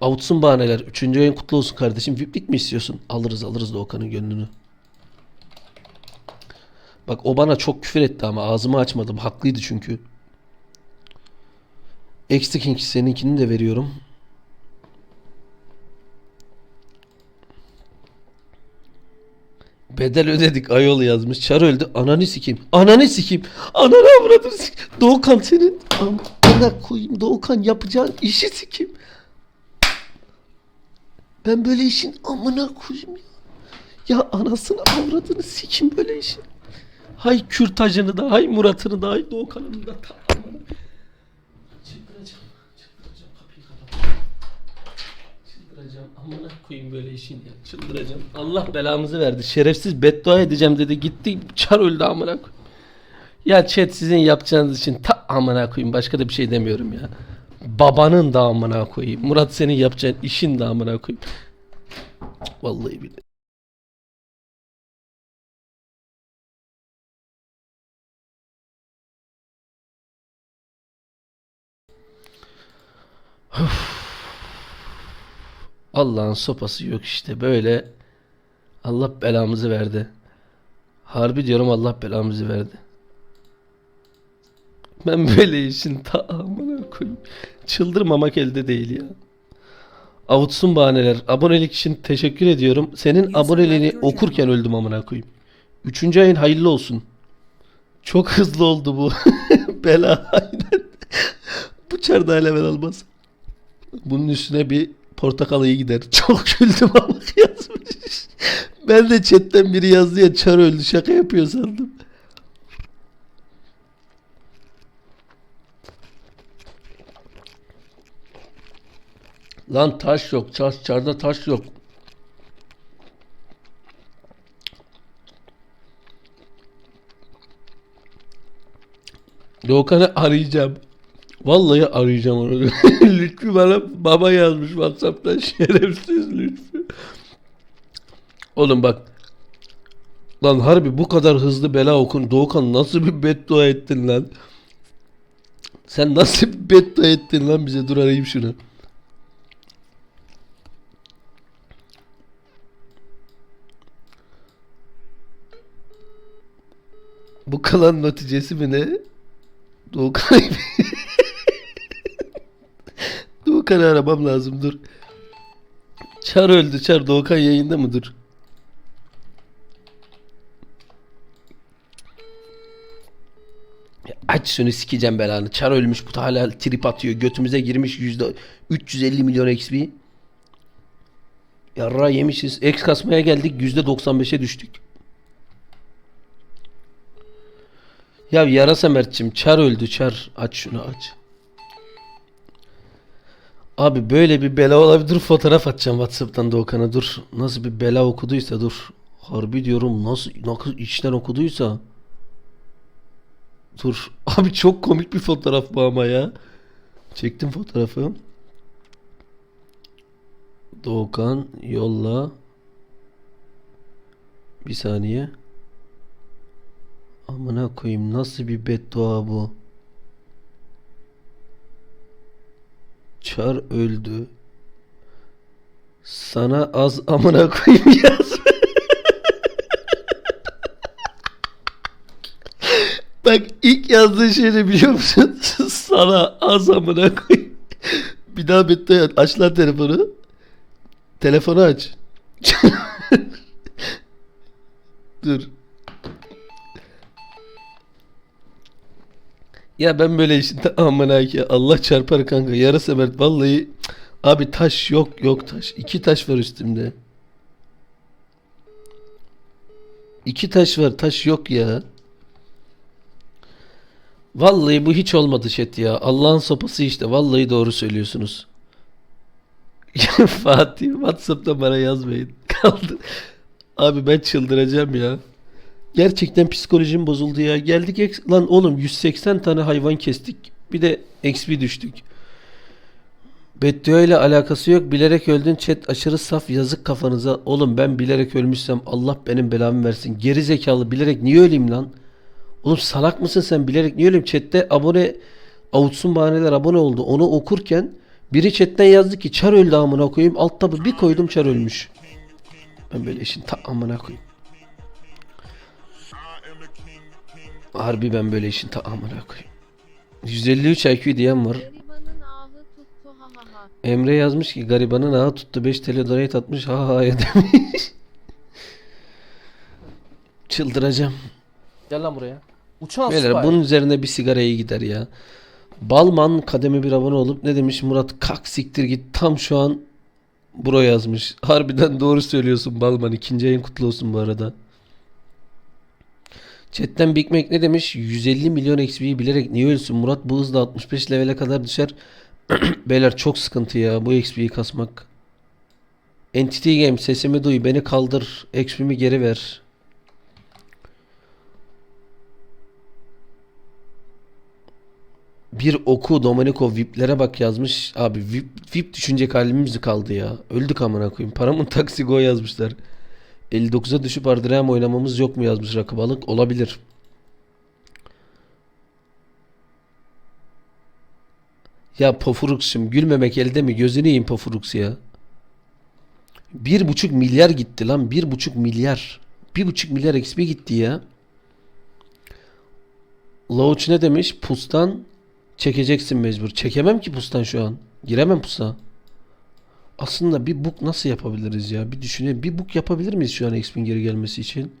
Avutsun bahaneler. Üçüncü ayın kutlu olsun kardeşim. VIP'lik mi istiyorsun? Alırız alırız Doğukan'ın gönlünü. Bak o bana çok küfür etti ama ağzımı açmadım. Haklıydı çünkü. Extra King seninkini de veriyorum. Bedel ödedik ayol yazmış. Çar öldü. Ananı sikeyim. Ananı sikeyim. Ananı avradını sikeyim. Doğukan senin. Amına koyayım. Doğukan yapacağın işi sikeyim. Ben böyle işin amına koyayım ya. Ya anasını avradını sikeyim böyle işin. Hay kürtajını da, hay Murat'ını da, hay Doğukan'ını da. Çıldıracağım. Çıldıracağım. Kapıyı kapat. Çıldıracağım. Amına koyayım böyle işin ya. Çıldıracağım. Allah belamızı verdi. Şerefsiz beddua edeceğim dedi. Gitti çar öldü amına koyayım. Ya chat sizin yapacağınız için ta amına koyayım. Başka da bir şey demiyorum ya. Babanın da amına koyayım. Murat senin yapacağın işin de amına koyayım. Vallahi billahi. Allah'ın sopası yok işte böyle. Allah belamızı verdi. Harbi diyorum Allah belamızı verdi. Ben böyle işin tamamına koyayım. Çıldırmamak elde değil ya. Avutsun bahaneler. Abonelik için teşekkür ediyorum. Senin aboneliğini okurken öldüm amına koyayım. Üçüncü ayın hayırlı olsun. Çok hızlı oldu bu. Bela aynen. bu çarda level almaz. Bunun üstüne bir portakal iyi gider. Çok güldüm ama yazmış. Ben de chatten biri yazdı ya çar öldü şaka yapıyor sandım. Lan taş yok. Çar, çarda taş yok. Doğukan'ı arayacağım. Vallahi arayacağım onu. Lütfü bana baba yazmış Whatsapp'tan şerefsiz Lütfü. Oğlum bak. Lan harbi bu kadar hızlı bela okun. Doğukan nasıl bir beddua ettin lan? Sen nasıl bir beddua ettin lan bize? Dur arayayım şunu. Bu kalan neticesi mi ne? Doğukan Doğukan'ı aramam lazım dur. Çar öldü Çar. Doğukan yayında mı dur? Ya Aç şunu sikeceğim belanı. Çar ölmüş bu hala trip atıyor. Götümüze girmiş yüzde 350 milyon XP. Yarra yemişiz. X kasmaya geldik yüzde 95'e düştük. Ya yarasa Mert'cim çar öldü çar. Aç şunu aç. Abi böyle bir bela olabilir. Fotoğraf atacağım Whatsapp'tan Doğukan'a dur. Nasıl bir bela okuduysa dur. Harbi diyorum nasıl, nasıl içten okuduysa. Dur. Abi çok komik bir fotoğraf bu ama ya. Çektim fotoğrafı. Doğukan yolla. Bir saniye. Amına koyayım nasıl bir beddua bu? Çar öldü. Sana az amına koyayım yaz. Bak ilk yazdığı şey ne biliyor musun? Sana az amına koyayım. Bir daha beddua. Aç lan telefonu. Telefonu aç. Dur. Ya ben böyle işin amına ki Allah çarpar kanka. Yarasa Mert vallahi abi taş yok yok taş. İki taş var üstümde. İki taş var taş yok ya. Vallahi bu hiç olmadı chat ya. Allah'ın sopası işte. Vallahi doğru söylüyorsunuz. Fatih Whatsapp'ta bana yazmayın. Kaldı. Abi ben çıldıracağım ya. Gerçekten psikolojim bozuldu ya. Geldik lan oğlum 180 tane hayvan kestik. Bir de XP düştük. Beddua ile alakası yok. Bilerek öldün chat aşırı saf yazık kafanıza. Oğlum ben bilerek ölmüşsem Allah benim belamı versin. Geri zekalı bilerek niye öleyim lan? Oğlum salak mısın sen bilerek niye öleyim? Chatte abone avutsun bahaneler abone oldu. Onu okurken Biri chatten yazdı ki çar öldü amına koyayım. Alt tabı bir koydum çar ölmüş. Ben böyle işin ta amına koyayım. Harbi ben böyle işin ta amına koyayım. 153 IQ diyen var. Garibanın ahı tuttu ha ha ha. Emre yazmış ki garibanın ağa tuttu 5 TL donate atmış ha ha ya demiş. Çıldıracağım. Gel lan buraya. Uçan Beyler spy. bunun üzerine bir sigara iyi gider ya. Balman kademe bir abone olup ne demiş Murat kalk siktir git tam şu an bro yazmış. Harbiden doğru söylüyorsun Balman ikinci ayın kutlu olsun bu arada. Chatten Big Mac ne demiş? 150 milyon XP'yi bilerek niye ölsün Murat bu hızla 65 levele kadar düşer. Beyler çok sıkıntı ya bu XP'yi kasmak. Entity Game sesimi duy beni kaldır XP'mi geri ver. Bir oku Domenico VIP'lere bak yazmış. Abi VIP, VIP düşünecek halimiz mi kaldı ya? Öldük amına koyayım. Paramın taksi go yazmışlar. 59'a düşüp Ardrem oynamamız yok mu yazmış rakı balık. Olabilir. Ya Pofuruks'um gülmemek elde mi? Gözünü yiyeyim Pofuruks ya. Bir buçuk milyar gitti lan. Bir buçuk milyar. Bir buçuk milyar XP gitti ya. Lauch ne demiş? Pustan çekeceksin mecbur. Çekemem ki pustan şu an. Giremem pusa. Aslında bir book nasıl yapabiliriz ya? Bir düşünelim. Bir book yapabilir miyiz şu an XP'in geri gelmesi için?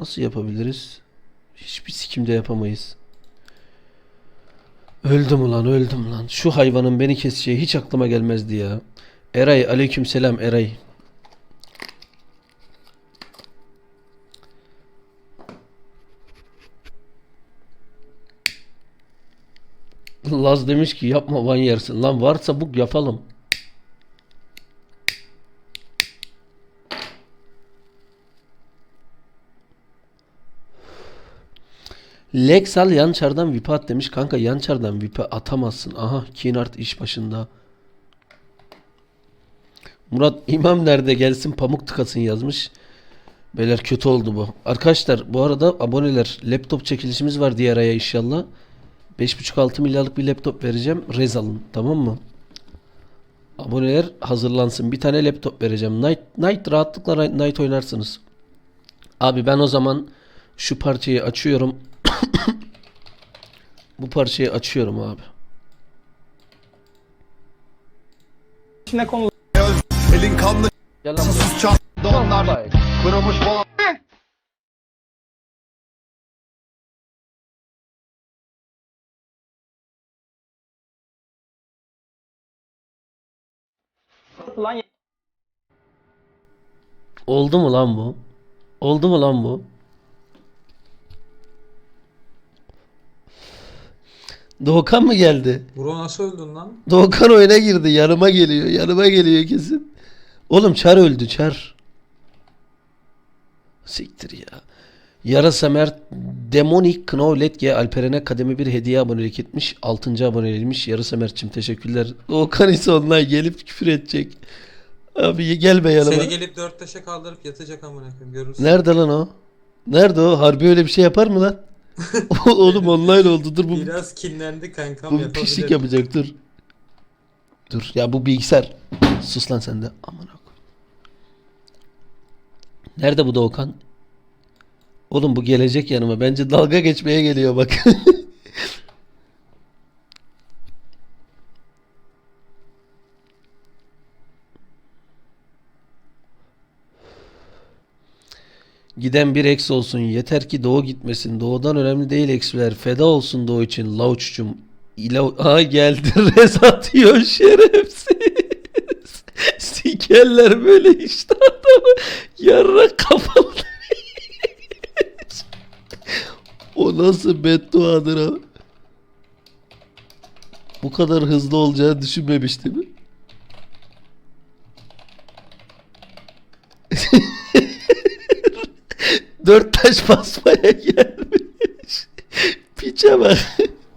Nasıl yapabiliriz? Hiçbir sikimde yapamayız. Öldüm ulan öldüm lan. Şu hayvanın beni keseceği hiç aklıma gelmezdi ya. Eray aleykümselam Eray. Laz demiş ki yapma van yersin. Lan varsa bu yapalım. Lexal Yançar'dan VIP at demiş. Kanka Yançar'dan VIP atamazsın. Aha Kinart iş başında. Murat İmam nerede gelsin pamuk tıkasın yazmış. Beyler kötü oldu bu. Arkadaşlar bu arada aboneler laptop çekilişimiz var diğer aya inşallah. 5.5-6 milyarlık bir laptop vereceğim. Rez alın tamam mı? Aboneler hazırlansın. Bir tane laptop vereceğim. Night, Night rahatlıkla Night oynarsınız. Abi ben o zaman şu parçayı açıyorum. Bu parçayı açıyorum abi. içine Elin kanlı Gel lan sus çarptı onlar Spy. Kırılmış boğaz satılan Oldu mu lan bu? Oldu mu lan bu? Doğukan mı geldi? Bro nasıl öldün lan? Doğukan oyuna girdi. Yanıma geliyor. Yanıma geliyor kesin. Oğlum Çar öldü Çar. Siktir ya. Yarasa Mert Demonik Knowlet G Alperen'e kademe bir hediye abonelik etmiş. 6. aboneliymiş. Yarasa Mert'cim teşekkürler. Doğukan ise online gelip küfür edecek. Abi gelme yanıma. Seni gelip dört taşa kaldırıp yatacak amına koyayım görürsün. Nerede lan o? Nerede o? Harbi öyle bir şey yapar mı lan? Oğlum online oldu. Dur bu, Biraz kinlendi kankam bu yapabilir. pislik yapacak dur. Dur ya bu bilgisayar. Sus lan sen de. Aman. Nerede bu Doğukan? Oğlum bu gelecek yanıma. Bence dalga geçmeye geliyor bak. Giden bir ex olsun. Yeter ki Doğu gitmesin. Doğudan önemli değil eksiler. Feda olsun Doğu için. Lauç'cum. İla... Aa geldi. Rez atıyor şerefsiz. Sikerler böyle işte adamı. Yarra kafalı. O nasıl bedduadır ha? Bu kadar hızlı olacağını düşünmemiştim. Dört taş basmaya gelmiş. Piçe bak.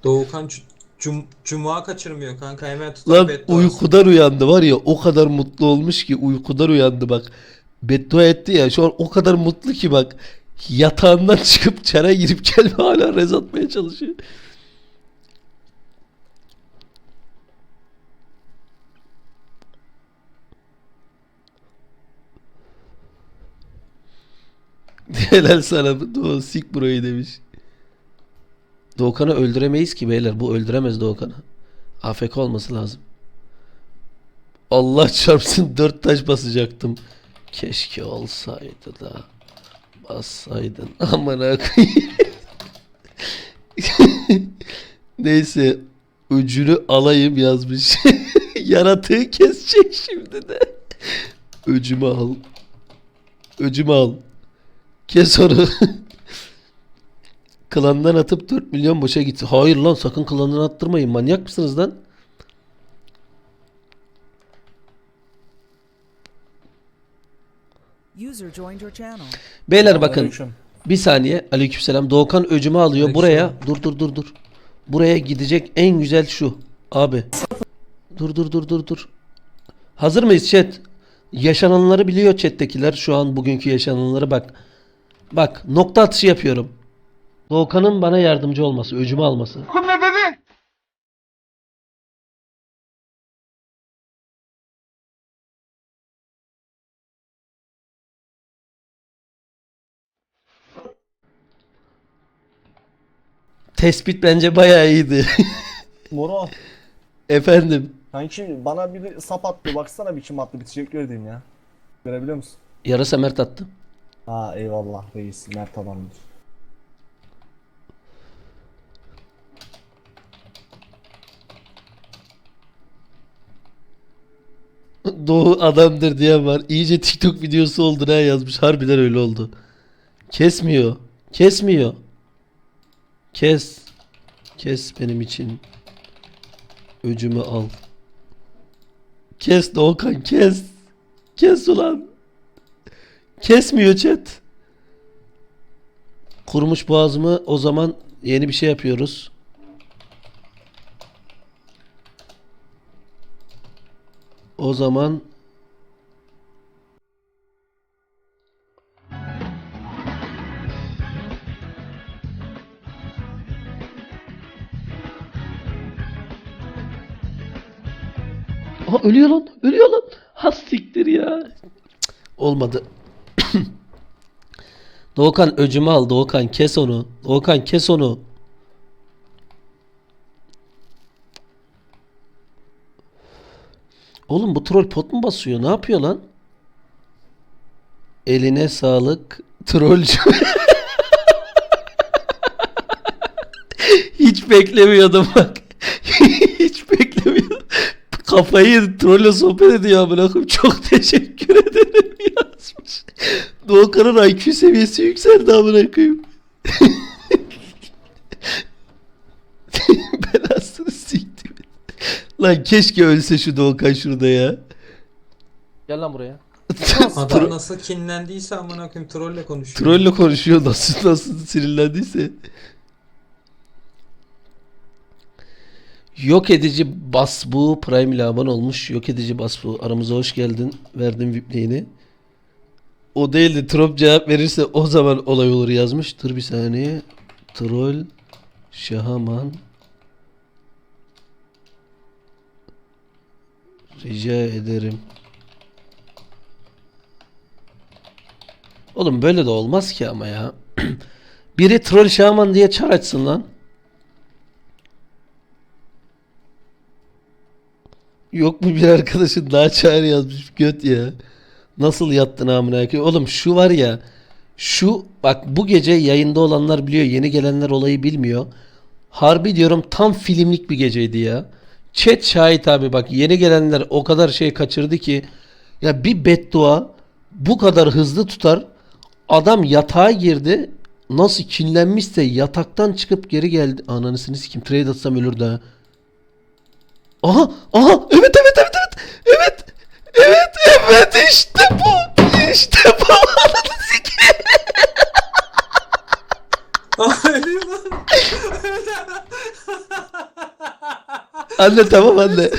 Doğukan cu- cum- cuma kaçırmıyor kanka hemen tutar Lan beddua uykudan uyandı var ya o kadar mutlu olmuş ki uykudan uyandı bak. Beddua etti ya şu an o kadar mutlu ki bak. Yatağından çıkıp çara girip gelme hala rez atmaya çalışıyor. Helal sana Doğu sik burayı demiş. Doğukan'ı öldüremeyiz ki beyler. Bu öldüremez Doğukan'ı. AFK olması lazım. Allah çarpsın dört taş basacaktım. Keşke olsaydı da bassaydın. Aman. Neyse öcünü alayım yazmış. Yaratığı kesecek şimdi de. Öcümü al. Öcümü al. Kes onu. Klandan atıp 4 milyon boşa gitti. Hayır lan sakın klandan attırmayın. Manyak mısınız lan? Beyler bakın bir saniye. Aleykümselam. Doğukan öcümü alıyor. Aleyküm. Buraya dur dur dur dur. Buraya gidecek en güzel şu. Abi. Dur dur dur dur dur. Hazır mıyız chat? Yaşananları biliyor chat'tekiler. Şu an bugünkü yaşananları bak. Bak nokta atışı yapıyorum. Doğukan'ın bana yardımcı olması, öcümü alması. Tespit bence bayağı iyiydi. Moro Efendim. kanki bana biri sap attı baksana biçim attı bir teşekkür edeyim ya. Görebiliyor musun? Yarasa Mert attı. Ha eyvallah reis mert adamdır. Doğu adamdır diye var. İyice TikTok videosu oldu ne yazmış. Harbiden öyle oldu. Kesmiyor. Kesmiyor. Kes. Kes benim için. Öcümü al. Kes Doğukan kes. Kes ulan. Kesmiyor chat. Kurumuş boğazımı o zaman yeni bir şey yapıyoruz. O zaman Aa, ölüyor lan. Ölüyor lan. Ha siktir ya. Olmadı. Doğukan öcümü al. Doğukan kes onu. Doğukan kes onu. Oğlum bu troll pot mu basıyor? Ne yapıyor lan? Eline sağlık. Trollcü. Hiç beklemiyordum bak. Kafayı. Trolle sohbet ediyor amına koyayım. Çok teşekkür ederim yazmış. Doğukan'ın IQ seviyesi yükseldi amına koyayım. Belasını siktim. Lan keşke ölse şu Doğukan şurada ya. Gel lan buraya. Adam nasıl kinlendiyse amına koyayım trolle konuşuyor. Trolle konuşuyor nasıl nasıl sinirlendiyse. Yok edici bas bu Prime ile abone olmuş. Yok edici bas bu. Aramıza hoş geldin. Verdim VIP'liğini. O değil de Trop cevap verirse o zaman olay olur yazmış. Dur bir saniye. Troll Şahaman Rica ederim. Oğlum böyle de olmaz ki ama ya. Biri troll şaman diye çar açsın lan. Yok mu bir arkadaşın daha çağır yazmış göt ya. Nasıl yattın amına koyayım? Oğlum şu var ya. Şu bak bu gece yayında olanlar biliyor. Yeni gelenler olayı bilmiyor. Harbi diyorum tam filmlik bir geceydi ya. Chat şahit abi bak yeni gelenler o kadar şey kaçırdı ki. Ya bir beddua bu kadar hızlı tutar. Adam yatağa girdi. Nasıl kinlenmişse yataktan çıkıp geri geldi. Ananısını sikim trade atsam ölürdü ha. Aha aha evet evet evet evet evet evet evet işte bu işte bu ananı sikeyim. Anne tamam anne.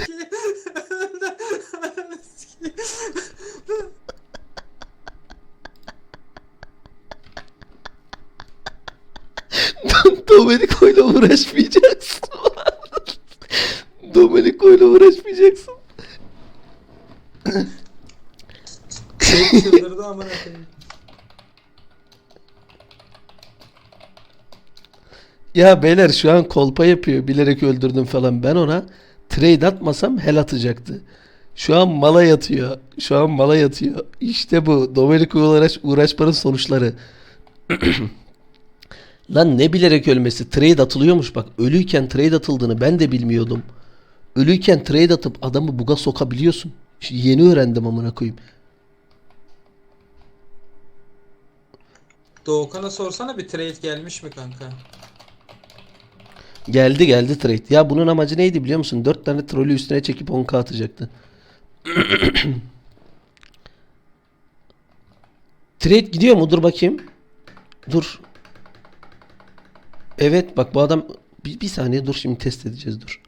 Çıldırdı amına koyayım. Ya beyler şu an kolpa yapıyor. Bilerek öldürdüm falan. Ben ona trade atmasam hel atacaktı. Şu an mala yatıyor. Şu an mala yatıyor. İşte bu. Dominik uğraş, uğraşmanın sonuçları. Lan ne bilerek ölmesi? Trade atılıyormuş bak. Ölüyken trade atıldığını ben de bilmiyordum. Ölüyken trade atıp adamı buga sokabiliyorsun. Şimdi yeni öğrendim amına koyayım. Doğukan'a sorsana bir trade gelmiş mi kanka? Geldi geldi trade. Ya bunun amacı neydi biliyor musun? 4 tane trolü üstüne çekip 10k atacaktı. trade gidiyor mu? Dur bakayım. Dur. Evet bak bu adam bir, bir saniye dur şimdi test edeceğiz dur.